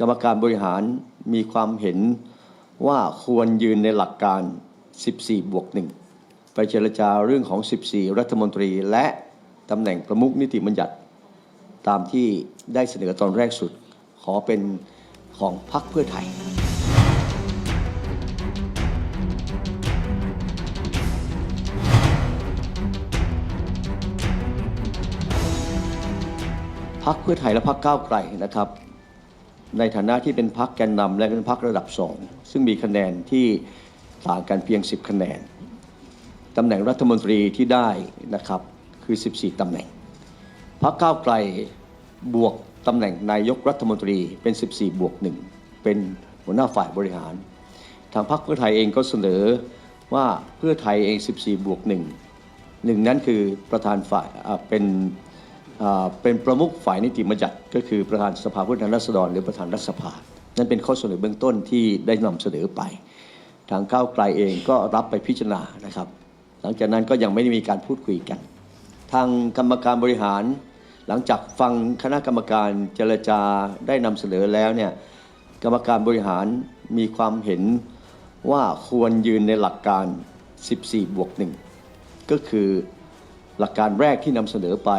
กรรมการบริหารมีความเห็นว่าควรยืนในหลักการ 14 บวก 1 ไปเจรจาเรื่องของ 14 รัฐมนตรีและตำแหน่งประมุขนิติบัญญัติ ตามที่ได้เสนอตอนแรกสุด ขอเป็นของพรรคเพื่อไทยพักเพื่อไทยและพักก้าวไกลนะครับ ในฐานะที่เป็นพักแกนนำและเป็นพักระดับสองซึ่งมีคะแนนที่ต่างกันเพียง 10 คะแนนตำแหน่งรัฐมนตรีที่ได้นะครับคือ 14 ตำแหน่งพักก้าวไกลบวกตำแหน่งนายกรัฐมนตรีเป็น 14 บวก 1 เป็นหัวหน้าฝ่ายบริหาร ทางพรรคเพื่อไทยเองก็เสนอว่าเพื่อไทยเอง 14 บวก1หนึ่งนั้นคือประธานฝ่ายเป็น เป็นประมุขฝ่ายนิติบัญญัติก็คือประธานสภาผู้แทนราษฎรหรือประธานรัฐสภา นั่นเป็นข้อเสนอเบื้องต้นที่ได้นำเสนอไป ทางก้าวไกลเองก็รับไปพิจารณานะครับ หลังจากนั้นก็ยังไม่ได้มีการพูดคุยกัน ทางกรรมการบริหาร หลังจากฟังคณะกรรมการเจรจาได้นำเสนอแล้วเนี่ยกรรมการบริหารมีความเห็นว่าควรยืนในหลักการ 14 บวก 1 ก็คือ หลักการแรกที่นำเสนอไป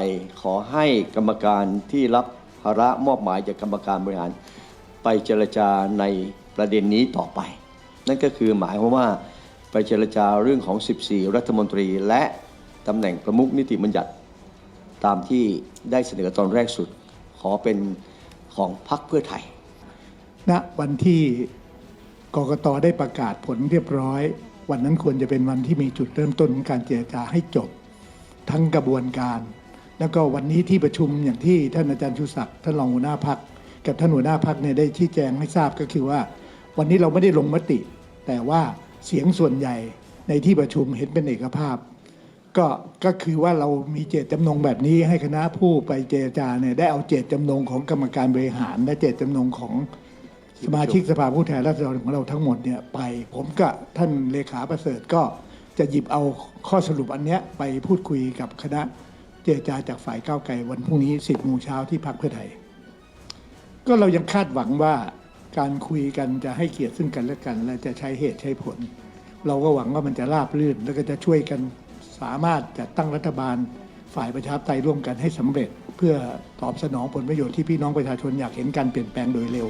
ขอให้กรรมการที่รับภาระมอบหมายจากกรรมการบริหาร ไปเจรจาในประเด็นนี้ต่อไป นั่นก็คือหมายความว่าไปเจรจาเรื่องของ 14 รัฐมนตรีและตำแหน่งประมุขนิติบัญญัติตามที่ได้เสนอตอนแรกสุด ขอเป็นของพรรคเพื่อไทยณวันที่กกตได้ประกาศผลเรียบร้อย วันนั้นควรจะเป็นวันที่มีจุดเริ่มต้นของการเจรจาให้จบ ทั้งกระบวนการ แล้วก็วันนี้ที่ประชุมอย่างที่ท่านอาจารย์ชูศักดิ์ท่านรองหัวหน้าพักกับท่านหัวหน้าพักเนี่ยได้ชี้แจงให้ทราบก็คือว่า วันนี้เราไม่ได้ลงมติ แต่ว่าเสียงส่วนใหญ่ในที่ประชุมเห็นเป็นเอกภาพ ก็ก็คือว่าเรามีเจตจำนงแบบนี้ให้คณะผู้ไปเจรจาเนี่ยได้เอาเจตจำนงของกรรมการบริหาร และเจตจำนงของสมาชิกสภาผู้แทนราษฎรของเราทั้งหมดเนี่ยไป ผมกับท่านเลขาประเสริฐก็ จะหยิบเอาข้อสรุปอันเนี้ยไปพูดคุยกับคณะเจรจาจากฝ่ายก้าวไกลวันพรุ่งนี้ 10โมงเช้าที่พักเพื่อไทย ก็เรายังคาดหวังว่าการคุยกันจะให้เกียรติซึ่งกันและกัน และจะใช้เหตุใช้ผล เราก็หวังว่ามันจะราบรื่น แล้วก็จะช่วยกันสามารถจัดตั้งรัฐบาลฝ่ายประชาธิปไตยร่วมกันให้สำเร็จ เพื่อตอบสนองผลประโยชน์ที่พี่น้องประชาชนอยากเห็นการเปลี่ยนแปลงโดยเร็ว